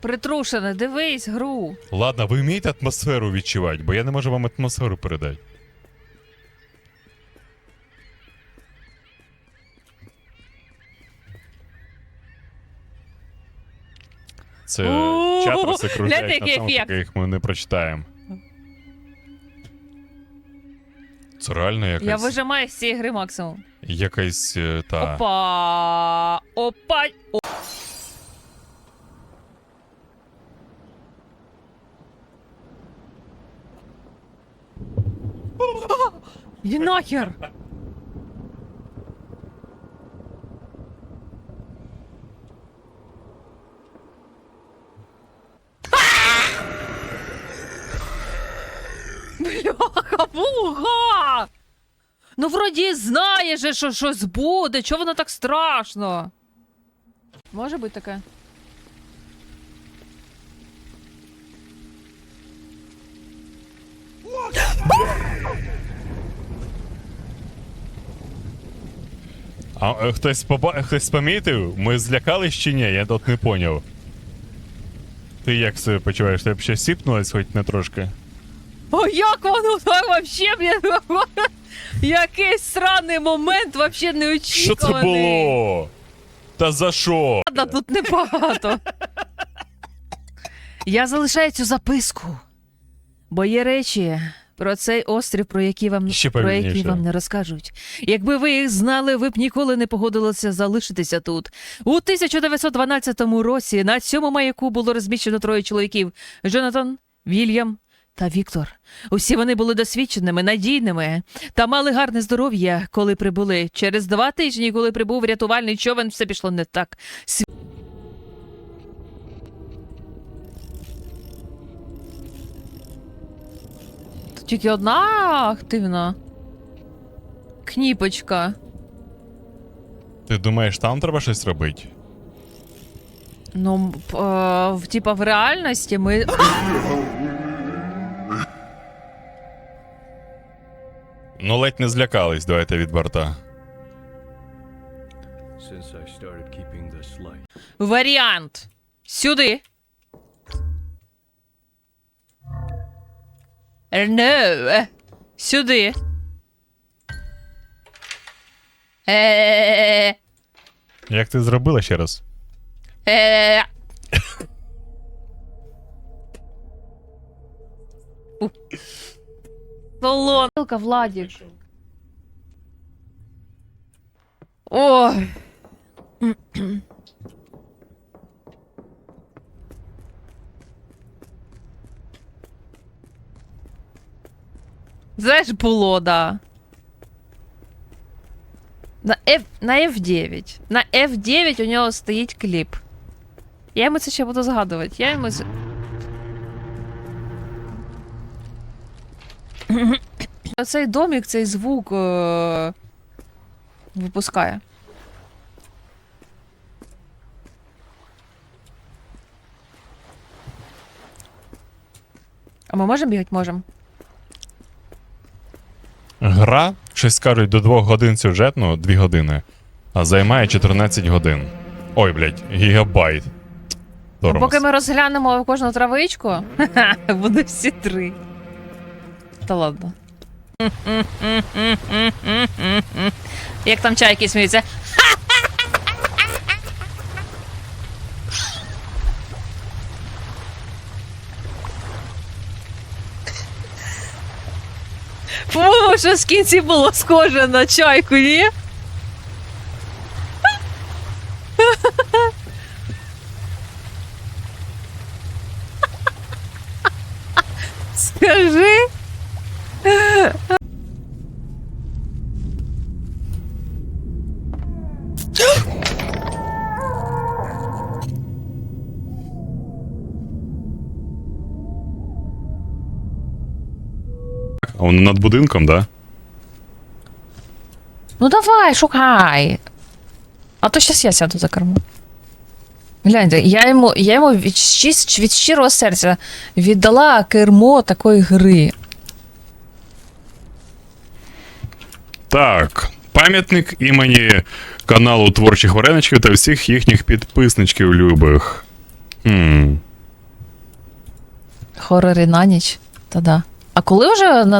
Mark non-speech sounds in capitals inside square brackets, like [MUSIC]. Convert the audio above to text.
Притрушене, дивись гру. Ладно, ви вмієте атмосферу відчувати, бо я не можу вам атмосферу передати. Це У-у-у, чат гляньте, розсекружають на який тому, ефект. ми не прочитаємо. Це реально якась, Я вижимаю з цієї гри максимум. якась е, та. Опа! Опа! [GASPS] Іди нахер! Бляха, муха! Ну, вроді знає же, що щось буде. Чого воно так страшно? Може бути таке. А е, хтось поба... хтось помітив? Ми злякались чи ні? Я тут не поняв. Ти як себе почуваєш? Тебе б ще сіпнулось хоч не трошки? О, як воно так вообще, блін? [LAUGHS] Якийсь сраний момент, вообще Що неочікуваний. це було? Та за що? Ладно, тут небагато. Я залишаю цю записку. Бо є речі про цей острів, про які вам, Ще про які вам не розкажуть. Якби ви їх знали, ви б ніколи не погодилися залишитися тут. У 1912 році на цьому маяку було розміщено троє чоловіків: Джонатан, Вільям та Віктор. Усі вони були досвідченими, надійними та мали гарне здоров'я, коли прибули. Через два тижні, коли прибув рятувальний човен, все пішло не так. Тільки одна активна. Кніпочка. Ти думаєш, там треба щось робити? Ну, е, в- типа в реальності ми. Ну, ледь не злякались, давайте від борта. Варіант. Сюди. No. Сюди. Е. Як ти зробила ще раз? Е. У. Салон. Ой. Знаєш, було, да. На, F, на F9. На F9 у нього стоїть кліп. Я йому це ще буду згадувати. Я йому. це- [COUGHS] Оцей домік, цей звук е- випускає. А ми можемо бігати? Можемо. Гра, щось кажуть, до 2 годин сюжетно, 2 години, а займає 14 годин. Ой, блядь, гігабайт. Тормоз. Поки ми розглянемо кожну травичку, [LAUGHS] буде всі три. Та ладно. [LAUGHS] Як там чайки сміються. По-моєму, в кінці було схоже на чайку, ні? Скажи. А воно над будинком, да? Ну давай, шукай. А то щас я сяду за кермо. Гляньте, я йому, я йому від, щис- від щирого серця віддала кермо такої гри. Так. Пам'ятник імені каналу творчих вареничків та всіх їхніх підписничків любих. Хм. хорорі на ніч. Та да. А коли вже на